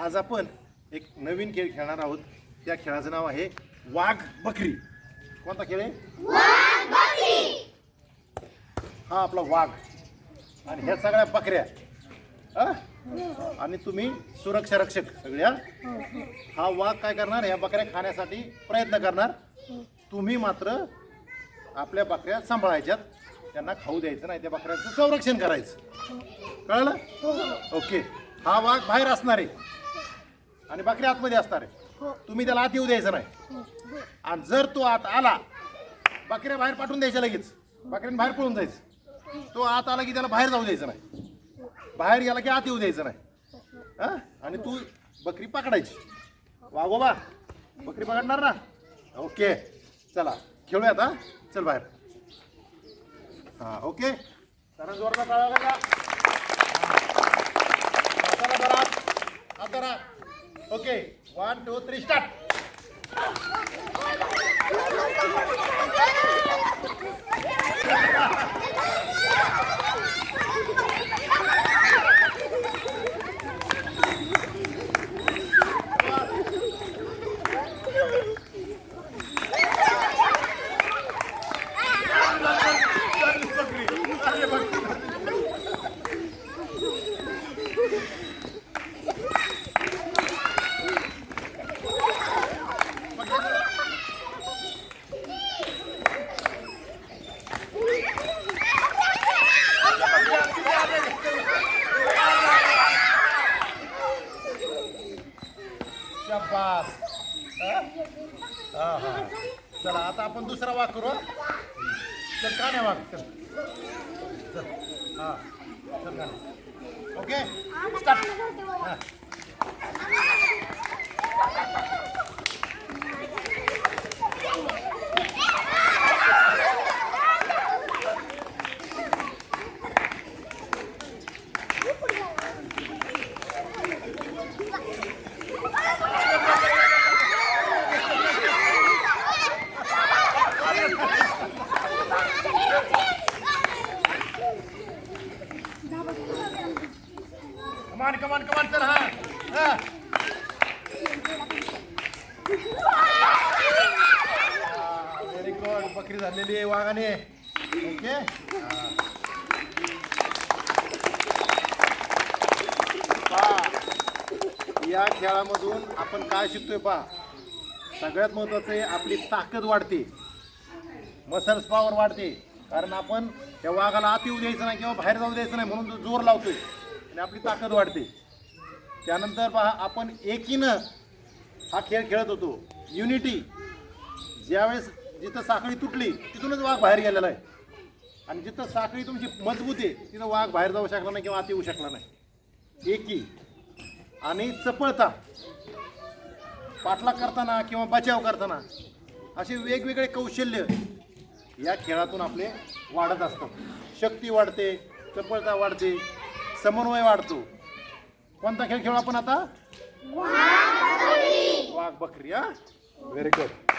आज आपण एक नवीन खेळ खेळणार आहोत. त्या खेळाचं नाव आहे वाघ बकरी. कोणता खेळ आहे? हा आपला वाघ. आणि ह्या सगळ्या बकऱ्या? आणि तुम्ही सुरक्षा रक्षक सगळ्या. हा वाघ काय करणार? ह्या बकऱ्या खाण्यासाठी प्रयत्न करणार. तुम्ही मात्र आपल्या बकऱ्या सांभाळायच्यात. त्यांना खाऊ द्यायचं नाही. त्या बकऱ्यांचं संरक्षण करायचं. कळलं? ओके. हा वाघ बाहेर असणार आहे. आणि बकरी आतमध्ये असणार आहे. तुम्ही त्याला आत येऊ द्यायचं नाही. आणि जर तो आत आला बकऱ्या बाहेर पाठवून द्यायच्या लगेच. बकऱ्याने बाहेर पळून जायचं. तो आत आला की त्याला बाहेर जाऊ द्यायचं नाही. बाहेर गेला की आत येऊ द्यायचं नाही. हा? आणि तू बकरी पकडायची. वागोबा बकरी पकडणार ना? ओके. चला खेळूयात हा? चल बाहेर. हा ओके. जरा जोरदार टाळ्या वाजवा. हाताला बरं हात. हात धरा. शाबास हा? हा. चला आता आपण दुसरा वाघ करू हं? चल का नाही वाघ चल. चल. हा चल का ओके? स्टार्ट हा. चल हा. व्हेरी गुड बकरी झालेली आहे वाघाने. ओके या खेळामधून आपण काय शिकतोय पहा. सगळ्यात महत्वाचं आहे आपली ताकद वाढते. मसल्स पॉवर वाढते. कारण आपण त्या वाघाला आत येऊ द्यायचं नाही किंवा बाहेर जाऊ द्यायचं नाही म्हणून तो जोर लावतोय. आणि आपली ताकद वाढते. त्यानंतर पहा आपण एकीनं हा खेळ खेळत होतो. युनिटी. ज्यावेळेस जिथं साखळी तुटली तिथूनच वाघ बाहेर गेलेला आहे. आणि जिथं साखळी तुमची मजबूत आहे तिथं वाघ बाहेर जाऊ शकला नाही किंवा आत येऊ शकला नाही. एकी. आणि चपळता. पाठलाग करताना किंवा बचाव करताना असे वेगवेगळे कौशल्य या खेळातून आपले वाढत असतात. शक्ती वाढते चपळता वाढते समन्वय वाढतो. कोणता खेळ खेळू आपण आता? वाघ बकरी. हा? Very good